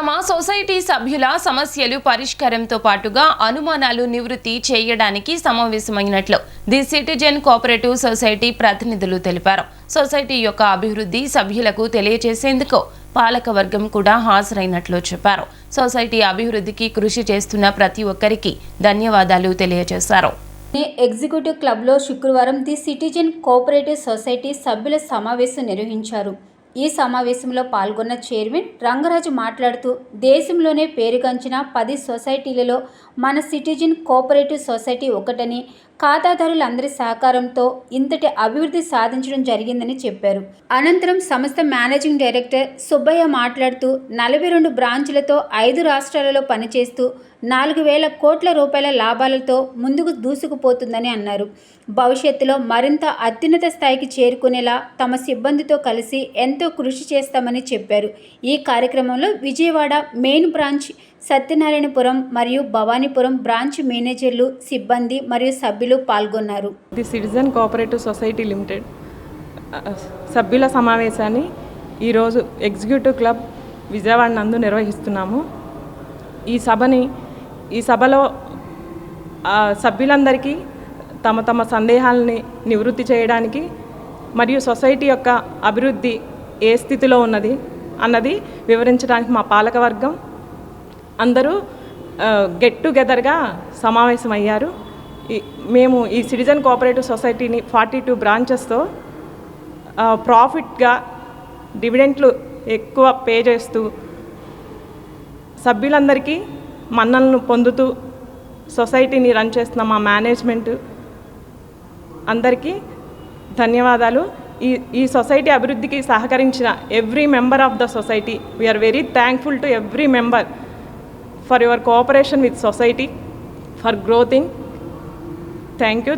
తమ సొసైటీ సభ్యుల సమస్యలు పరిష్కారంతో పాటుగా అనుమానాలు నివృత్తి చేయడానికి సమావేశమైనట్లు ది సిటిజన్ కోఆపరేటివ్ సొసైటీ ప్రతినిధులు తెలిపారు. సొసైటీ యొక్క అభివృద్ధి సభ్యులకు తెలియజేసేందుకు పాలకవర్గం కూడా హాజరైనట్లు చెప్పారు. సొసైటీ అభివృద్ధికి కృషి చేస్తున్న ప్రతి ఒక్కరికి ధన్యవాదాలు తెలియజేశారు. ఎగ్జిక్యూటివ్ క్లబ్లో శుక్రవారం ది సిటిజన్ కోఆపరేటివ్ సొసైటీ సభ్యుల సమావేశం నిర్వహించారు. ఈ సమావేశంలో పాల్గొన్న చైర్మన్ రంగరాజు మాట్లాడుతూ దేశంలోనే పేరుగాంచిన పది సొసైటీలలో మన సిటిజన్ కోఆపరేటివ్ సొసైటీ ఒకటని ఖాతాదారులందరి సహకారంతో ఇంతటి అభివృద్ధి సాధించడం జరిగిందని చెప్పారు. అనంతరం సంస్థ మేనేజింగ్ డైరెక్టర్ సుబ్బయ్య మాట్లాడుతూ నలభై రెండు బ్రాంచ్లతో ఐదు రాష్ట్రాలలో పనిచేస్తూ నాలుగు వేల కోట్ల రూపాయల లాభాలతో ముందుకు దూసుకుపోతుందని అన్నారు. భవిష్యత్తులో మరింత అత్యున్నత స్థాయికి చేరుకునేలా తమ సిబ్బందితో కలిసి ఎంత కృషి చేస్తామని చెప్పారు. ఈ కార్యక్రమంలో విజయవాడ మెయిన్ బ్రాంచ్ సత్యనారాయణపురం మరియు భవానీపురం బ్రాంచ్ మేనేజర్లు సిబ్బంది మరియు సభ్యులు పాల్గొన్నారు. The citizen cooperative society limited సభ్యుల సమావేశాన్ని ఈరోజు ఎగ్జిక్యూటివ్ క్లబ్ విజయవాడ నందు నిర్వహిస్తున్నాము. ఈ సభని ఈ సభలో సభ్యులందరికీ తమ తమ సందేహాలని నివృత్తి చేయడానికి మరియు సొసైటీ యొక్క అభివృద్ధి ఏ స్థితిలో ఉన్నది అన్నది వివరించడానికి మా పాలకవర్గం అందరూ గెట్ టుగెదర్గా సమావేశమయ్యారు. ఈ- మేము ఈ సిటిజన్ కోఆపరేటివ్ సొసైటీని ఫార్టీ టూ బ్రాంచెస్తో ప్రాఫిట్గా డివిడెంట్లు ఎక్కువ పే చేస్తూ సభ్యులందరికీ మన్నలను పొందుతూ సొసైటీని రన్ చేస్తున్న మా మేనేజ్మెంట్ అందరికీ ధన్యవాదాలు. ఈ ఈ సొసైటీ అభివృద్ధికి సహకరించిన every member of the society we are very thankful to every member for your cooperation with society for growthing thank you